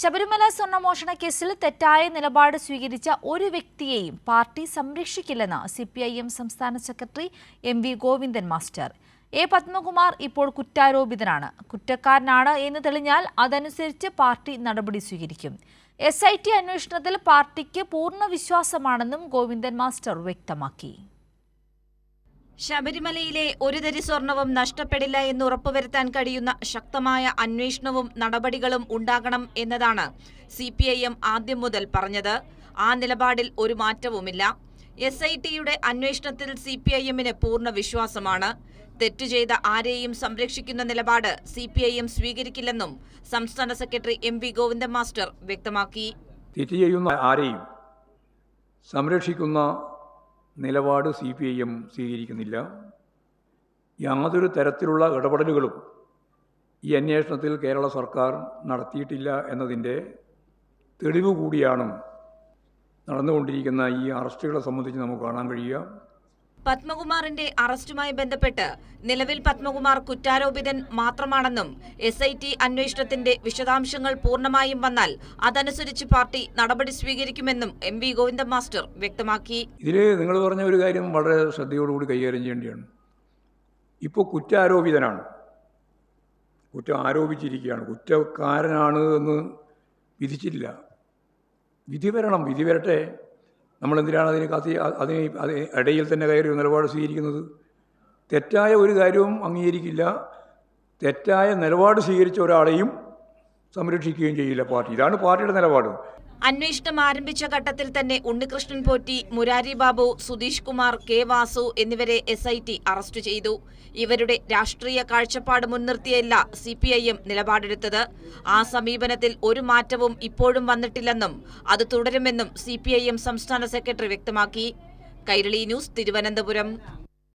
ശബരിമല സ്വർണമോഷണ കേസിൽ തെറ്റായ നിലപാട് സ്വീകരിച്ച ഒരു വ്യക്തിയെയും പാർട്ടി സംരക്ഷിക്കില്ലെന്ന് സി പി ഐ എം സംസ്ഥാന secretary M V Govindan master. A Padmakumar ഇപ്പോൾ കുറ്റാരോപിതനാണ്. കുറ്റക്കാരനാണ് എന്ന് തെളിഞ്ഞാൽ അതനുസരിച്ച് പാർട്ടി നടപടി സ്വീകരിക്കും. എസ് ഐ ടി അന്വേഷണത്തിൽ പാർട്ടിക്ക് പൂർണ വിശ്വാസമാണെന്നും ഗോവിന്ദൻ മാസ്റ്റർ വ്യക്തമാക്കി. ശബരിമലയിലെ ഒരു തരി സ്വർണവും നഷ്ടപ്പെടില്ല എന്ന് ഉറപ്പുവരുത്താൻ കഴിയുന്ന ശക്തമായ അന്വേഷണവും നടപടികളും ഉണ്ടാകണം എന്നതാണ് സി പി ഐ എം ആദ്യം മുതൽ പറഞ്ഞത്. ആ നിലപാടിൽ ഒരു മാറ്റവുമില്ല. എസ് ഐ ടിയുടെ അന്വേഷണത്തിൽ സി പി ഐ എമ്മിന് പൂർണ വിശ്വാസമാണ്. തെറ്റു ചെയ്ത ആരെയും സംരക്ഷിക്കുന്ന നിലപാട് സി പി ഐ എം സ്വീകരിക്കില്ലെന്നും സംസ്ഥാന secretary M V Govindan master വ്യക്തമാക്കി. തെറ്റ് ചെയ്യുന്ന ആരെയും സംരക്ഷിക്കുന്ന നിലപാട് സി പി ഐ എം സ്വീകരിക്കുന്നില്ല. യാതൊരു തരത്തിലുള്ള ഇടപെടലുകളും ഈ അന്വേഷണത്തിൽ കേരള സർക്കാർ നടത്തിയിട്ടില്ല എന്നതിന്റെ തെളിവ് കൂടിയാണ് നടന്നുകൊണ്ടിരിക്കുന്ന ഈ അറസ്റ്റുകളെ സംബന്ധിച്ച് നമുക്ക് കാണാൻ കഴിയുക. പത്മകുമാറിന്റെ അറസ്റ്റുമായി ബന്ധപ്പെട്ട് നിലവിൽ പത്മകുമാർ കുറ്റാരോപിതൻ മാത്രമാണെന്നും എസ് ഐ ടി അന്വേഷണത്തിന്റെ വിശദാംശങ്ങൾ പൂർണമായും വന്നാൽ അതനുസരിച്ച് പാർട്ടി നടപടി സ്വീകരിക്കുമെന്നും എം വി ഗോവിന്ദ മാസ്റ്റർ വ്യക്തമാക്കി. ഇതിൽ നിങ്ങൾ പറഞ്ഞ ഒരു കാര്യം വളരെ ശ്രദ്ധയോടുകൂടി കൈകാര്യം ചെയ്യേണ്ടതാണ്. ഇപ്പോൾ കുറ്റാരോപിതനാണ്. കുറ്റം ആരോപിച്ചിരിക്കുകയാണ്. കുറ്റക്കാരനാണ് എന്ന് വിധിച്ചില്ല വിധി വരണം. വിധി വരട്ടെ. നമ്മളെന്തിനാണ് അതിന് കത്തി അതിന് അതിന് ഇടയിൽ തന്നെ കയറി നിലപാട് സ്വീകരിക്കുന്നത്? തെറ്റായ ഒരു കാര്യവും അംഗീകരിക്കില്ല. തെറ്റായ നിലപാട് സ്വീകരിച്ച ഒരാളെയും സംരക്ഷിക്കുകയും ചെയ്യില്ല പാർട്ടി. ഇതാണ് പാർട്ടിയുടെ നിലപാട്. അന്വേഷണം ആരംഭിച്ച ഘട്ടത്തിൽ തന്നെ ഉണ്ണികൃഷ്ണൻ പോറ്റി മുരാരി ബാബു സുധീഷ് കുമാർ കെ വാസു എന്നിവരെ എസ് അറസ്റ്റ് ചെയ്തു. ഇവരുടെ രാഷ്ട്രീയ കാഴ്ചപ്പാട് മുൻനിർത്തിയല്ല സി പി ഐ എം നിലപാടെടുത്തത്. ആ സമീപനത്തിൽ ഒരു മാറ്റവും ഇപ്പോഴും വന്നിട്ടില്ലെന്നും അത് തുടരുമെന്നും സി പി ഐ എം സംസ്ഥാന സെക്രട്ടറി വ്യക്തമാക്കി. കൈരളി ന്യൂസ് തിരുവനന്തപുരം.